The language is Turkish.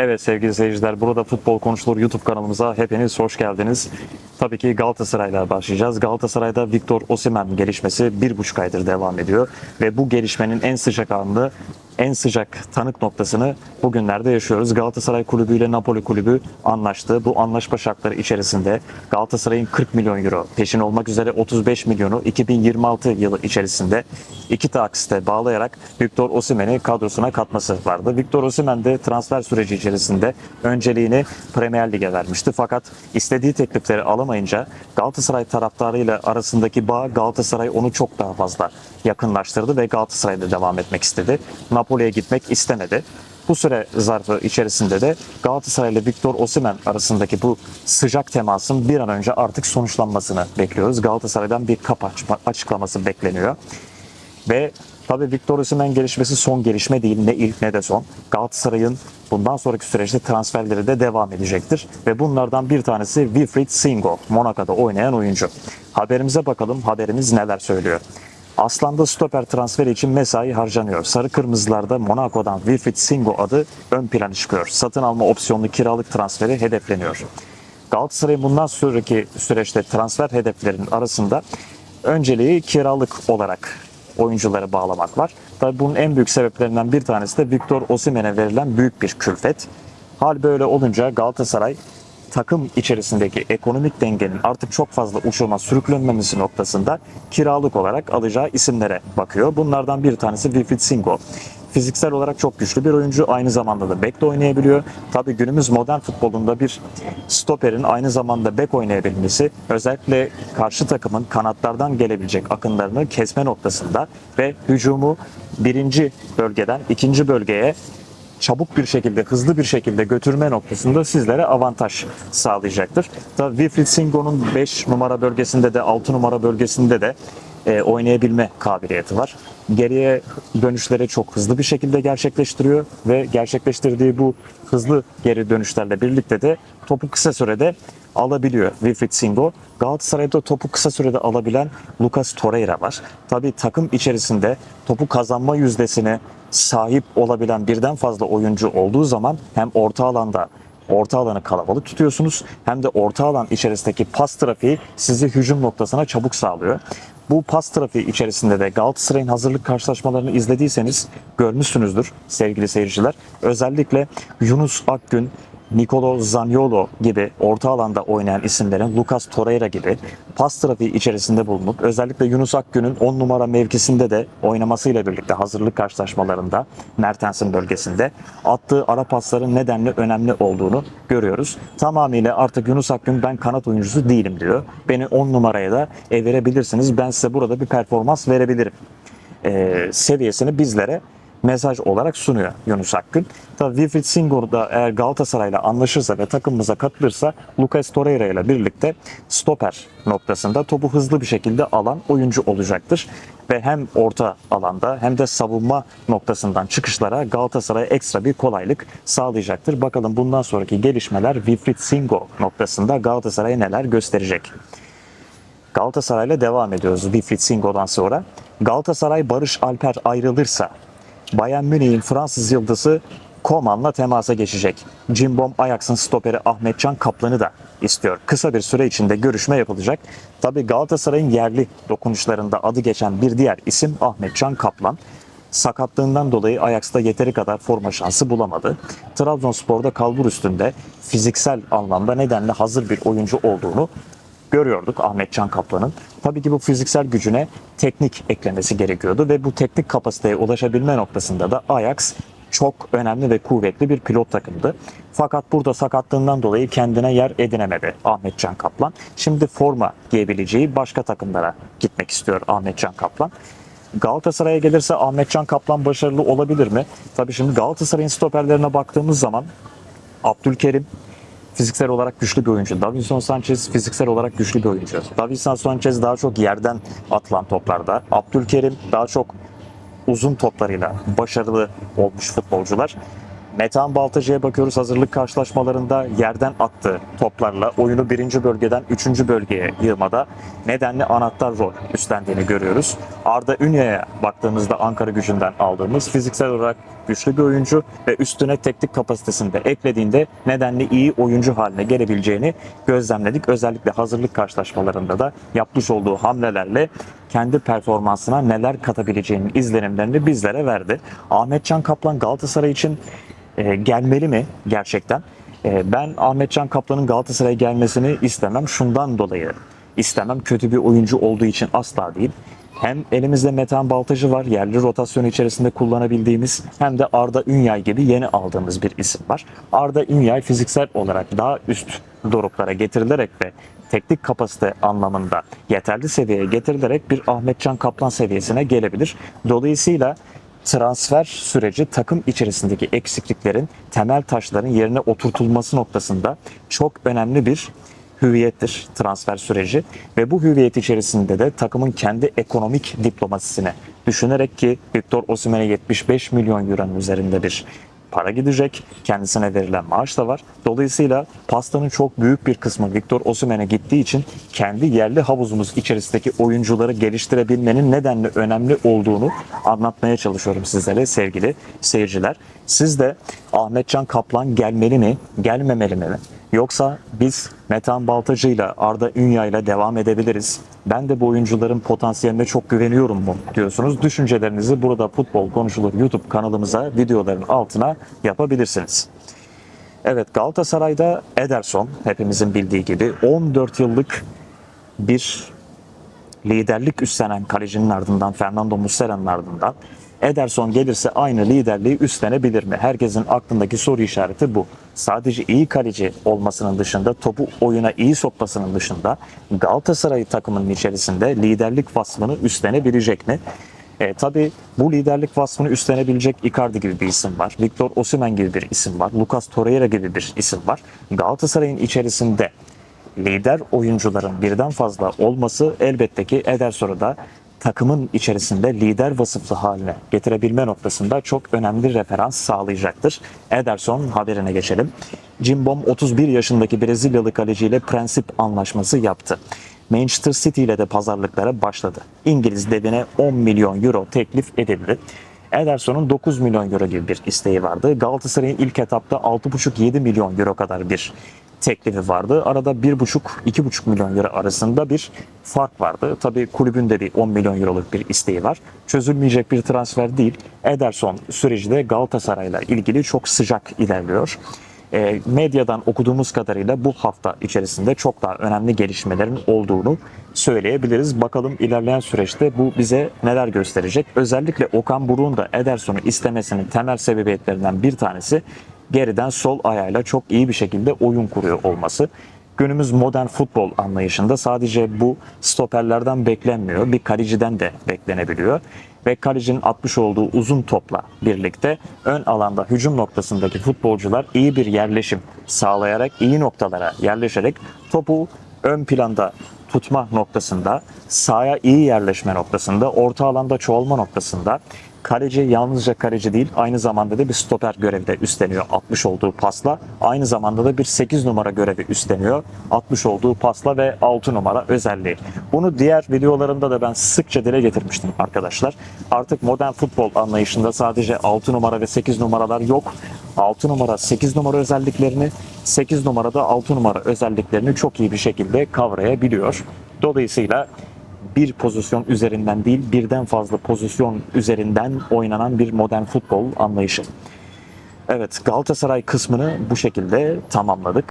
Evet sevgili seyirciler, burada Futbol Konuşulur YouTube kanalımıza hepiniz hoş geldiniz. Tabii ki Galatasaray'la başlayacağız. Galatasaray'da Victor Osimhen gelişmesi bir buçuk aydır devam ediyor. Ve bu gelişmenin en sıcak anını, en sıcak tanık noktasını bugünlerde yaşıyoruz. Galatasaray Kulübü ile Napoli Kulübü anlaştı. Bu anlaşma şartları içerisinde Galatasaray'ın 40 milyon euro peşin olmak üzere 35 milyonu 2026 yılı içerisinde iki taksite bağlayarak Victor Osimhen'i kadrosuna katması vardı. Victor Osimhen de transfer süreci içerisinde önceliğini Premier Lig'e vermişti. Fakat istediği teklifleri alamayınca Galatasaray taraftarıyla arasındaki bağ Galatasaray onu çok daha fazla yakınlaştırdı ve Galatasaray'da devam etmek istedi. Napoli'ye gitmek istemedi. Bu süre zarfı içerisinde de Galatasaray ile Victor Osimhen arasındaki bu sıcak temasın bir an önce artık sonuçlanmasını bekliyoruz. Galatasaray'dan bir açma- açıklaması bekleniyor. Ve tabii Victor Osimhen gelişmesi son gelişme değil. Ne ilk ne de son. Galatasaray'ın bundan sonraki süreçte transferleri de devam edecektir. Ve bunlardan bir tanesi Wilfried Singo. Monaco'da oynayan oyuncu. Haberimize bakalım. Haberimiz neler söylüyor. Aslan'da stoper transferi için mesai harcanıyor. Sarı Kırmızılarda Monaco'dan Wilfried Singo adı ön plana çıkıyor. Satın alma opsiyonlu kiralık transferi hedefleniyor. Galatasaray'ın bundan sonraki süreçte transfer hedeflerinin arasında önceliği kiralık olarak oyuncuları bağlamak var. Tabii bunun en büyük sebeplerinden bir tanesi de Victor Osimhen'e verilen büyük bir külfet. Hal böyle olunca Galatasaray takım içerisindeki ekonomik dengenin artık çok fazla uçurma sürüklenmemesi noktasında kiralık olarak alacağı isimlere bakıyor. Bunlardan bir tanesi Wilfried Singo. Fiziksel olarak çok güçlü bir oyuncu. Aynı zamanda da bek de oynayabiliyor. Tabii günümüz modern futbolunda bir stoperin aynı zamanda bek oynayabilmesi özellikle karşı takımın kanatlardan gelebilecek akınlarını kesme noktasında ve hücumu birinci bölgeden ikinci bölgeye çabuk bir şekilde, hızlı bir şekilde götürme noktasında sizlere avantaj sağlayacaktır. Tabii Wilfried Singo'nun 5 numara bölgesinde de 6 numara bölgesinde de e, oynayabilme kabiliyeti var. Geriye dönüşleri çok hızlı bir şekilde gerçekleştiriyor ve gerçekleştirdiği bu hızlı geri dönüşlerle birlikte de topu kısa sürede alabiliyor Wilfried Singo. Galatasaray'da topu kısa sürede alabilen Lucas Torreira var. Tabii takım içerisinde topu kazanma yüzdesine sahip olabilen birden fazla oyuncu olduğu zaman hem orta alanda orta alanı kalabalık tutuyorsunuz hem de orta alan içerisindeki pas trafiği sizi hücum noktasına çabuk sağlıyor. Bu pas trafiği içerisinde de Galatasaray'ın hazırlık karşılaşmalarını izlediyseniz görmüşsünüzdür sevgili seyirciler. Özellikle Yunus Akgün, Nicolo Zaniolo gibi orta alanda oynayan isimlerin Lucas Torreira gibi pas trafiği içerisinde bulunup özellikle Yunus Akgün'ün 10 numara mevkisinde de oynamasıyla birlikte hazırlık karşılaşmalarında Mertens'in bölgesinde attığı ara pasların nedenle önemli olduğunu görüyoruz. Tamamıyla artık Yunus Akgün ben kanat oyuncusu değilim diyor. Beni 10 numaraya da verebilirsiniz. Ben size burada bir performans verebilirim e, seviyesini bizlere mesaj olarak sunuyor Yunus Akgün. Tabii Wilfried Singo da eğer Galatasaray'la anlaşırsa ve takımımıza katılırsa Lucas Torreira ile birlikte stoper noktasında topu hızlı bir şekilde alan oyuncu olacaktır. Ve hem orta alanda hem de savunma noktasından çıkışlara Galatasaray'a ekstra bir kolaylık sağlayacaktır. Bakalım bundan sonraki gelişmeler Wilfried Singo noktasında Galatasaray'a neler gösterecek. Galatasaray'la devam ediyoruz Wilfried Singo'dan sonra. Galatasaray Barış Alper ayrılırsa Bayern Münih'in Fransız yıldızı Koman'la temasa geçecek. Cimbom Ajax'ın stoperi Ahmetcan Kaplan'ı da istiyor. Kısa bir süre içinde görüşme yapılacak. Tabi Galatasaray'ın yerli dokunuşlarında adı geçen bir diğer isim Ahmetcan Kaplan. Sakatlığından dolayı Ajax'ta yeteri kadar forma şansı bulamadı. Trabzonspor'da kalbur üstünde fiziksel anlamda nedenle hazır bir oyuncu olduğunu görüyorduk Ahmet Can Kaplan'ın. Tabii ki bu fiziksel gücüne teknik eklemesi gerekiyordu ve bu teknik kapasiteye ulaşabilme noktasında da Ajax çok önemli ve kuvvetli bir pilot takımdı. Fakat burada sakatlığından dolayı kendine yer edinemedi Ahmet Can Kaplan. Şimdi forma giyebileceği başka takımlara gitmek istiyor Ahmet Can Kaplan. Galatasaray'a gelirse Ahmet Can Kaplan başarılı olabilir mi? Tabii şimdi Galatasaray'ın stoperlerine baktığımız zaman Abdülkerim fiziksel olarak güçlü bir oyuncu. Davinson Sanchez fiziksel olarak güçlü bir oyuncu. Davinson Sanchez daha çok yerden atılan toplarda. Abdülkerim daha çok uzun toplarıyla başarılı olmuş futbolcular. Metehan Baltacı'ya bakıyoruz hazırlık karşılaşmalarında yerden attığı toplarla oyunu birinci bölgeden üçüncü bölgeye yığmada nedenli anahtar rol üstlendiğini görüyoruz. Arda Ünya'ya baktığımızda Ankara gücünden aldığımız fiziksel olarak güçlü bir oyuncu ve üstüne teknik kapasitesini de eklediğinde nedenli iyi oyuncu haline gelebileceğini gözlemledik. Özellikle hazırlık karşılaşmalarında da yapmış olduğu hamlelerle kendi performansına neler katabileceğinin izlenimlerini bizlere verdi. Ahmetcan Kaplan Galatasaray için e, gelmeli mi gerçekten? E, ben Ahmetcan Kaplan'ın Galatasaray'a gelmesini istemem. Şundan dolayı istemem. Kötü bir oyuncu olduğu için asla değil. Hem elimizde Metehan Baltacı var, yerli rotasyon içerisinde kullanabildiğimiz hem de Arda Ünyay gibi yeni aldığımız bir isim var. Arda Ünyay fiziksel olarak daha üst doruklara getirilerek ve teknik kapasite anlamında yeterli seviyeye getirilerek bir Ahmetcan Kaplan seviyesine gelebilir. Dolayısıyla transfer süreci takım içerisindeki eksikliklerin temel taşların yerine oturtulması noktasında çok önemli bir hüviyettir transfer süreci. Ve bu hüviyet içerisinde de takımın kendi ekonomik diplomasisine düşünerek ki Victor Osimhen'e 75 milyon euronun üzerinde bir para gidecek. Kendisine verilen maaş da var. Dolayısıyla pastanın çok büyük bir kısmı Victor Osimhen'e gittiği için kendi yerli havuzumuz içerisindeki oyuncuları geliştirebilmenin nedenli önemli olduğunu anlatmaya çalışıyorum sizlere sevgili seyirciler. Siz de Ahmetcan Kaplan gelmeli mi, gelmemeli mi? Yoksa biz Metehan Baltacı ile Arda Ünya ile devam edebiliriz. Ben de bu oyuncuların potansiyeline çok güveniyorum mu diyorsunuz. Düşüncelerinizi burada Futbol Konuşulur YouTube kanalımıza videoların altına yapabilirsiniz. Evet Galatasaray'da Ederson hepimizin bildiği gibi 14 yıllık bir liderlik üstlenen kalecinin ardından Fernando Muslera'nın ardından Ederson gelirse aynı liderliği üstlenebilir mi? Herkesin aklındaki soru işareti bu. Sadece iyi kaleci olmasının dışında, topu oyuna iyi sokmasının dışında Galatasaray takımının içerisinde liderlik vasfını üstlenebilecek mi? E, tabii bu liderlik vasfını üstlenebilecek Icardi gibi bir isim var. Victor Osimhen gibi bir isim var. Lucas Torreira gibi bir isim var. Galatasaray'ın içerisinde lider oyuncuların birden fazla olması elbette ki Ederson'u da takımın içerisinde lider vasıflı haline getirebilme noktasında çok önemli referans sağlayacaktır. Ederson haberine geçelim. Cimbom 31 yaşındaki Brezilyalı kaleciyle prensip anlaşması yaptı. Manchester City ile de pazarlıklara başladı. İngiliz devine 10 milyon euro teklif edildi. Ederson'un 9 milyon euro gibi bir isteği vardı. Galatasaray'ın ilk etapta 6,5-7 milyon euro kadar bir teklifi vardı. Arada 1,5-2,5 milyon euro arasında bir fark vardı. Tabii kulübün de bir 10 milyon euroluk bir isteği var. Çözülmeyecek bir transfer değil. Ederson süreci de Galatasaray'la ilgili çok sıcak ilerliyor. E, medyadan okuduğumuz kadarıyla bu hafta içerisinde çok daha önemli gelişmelerin olduğunu söyleyebiliriz. Bakalım ilerleyen süreçte bu bize neler gösterecek. Özellikle Okan Buruk'un da Ederson'u istemesinin temel sebebiyetlerinden bir tanesi geriden sol ayağıyla çok iyi bir şekilde oyun kuruyor olması. Günümüz modern futbol anlayışında sadece bu stoperlerden beklenmiyor. Bir kaleciden de beklenebiliyor. Ve kalecinin atmış olduğu uzun topla birlikte ön alanda hücum noktasındaki futbolcular iyi bir yerleşim sağlayarak iyi noktalara yerleşerek topu ön planda tutma noktasında, sahaya iyi yerleşme noktasında, orta alanda çoğalma noktasında kaleci yalnızca kaleci değil aynı zamanda da bir stoper görevi de üstleniyor 60 olduğu pasla. Aynı zamanda da bir 8 numara görevi üstleniyor 60 olduğu pasla ve 6 numara özelliği. Bunu diğer videolarımda da ben sıkça dile getirmiştim arkadaşlar. Artık modern futbol anlayışında sadece 6 numara ve 8 numaralar yok. 6 numara 8 numara özelliklerini, 8 numarada 6 numara özelliklerini çok iyi bir şekilde kavrayabiliyor. Dolayısıyla bir pozisyon üzerinden değil birden fazla pozisyon üzerinden oynanan bir modern futbol anlayışı. Evet Galatasaray kısmını bu şekilde tamamladık.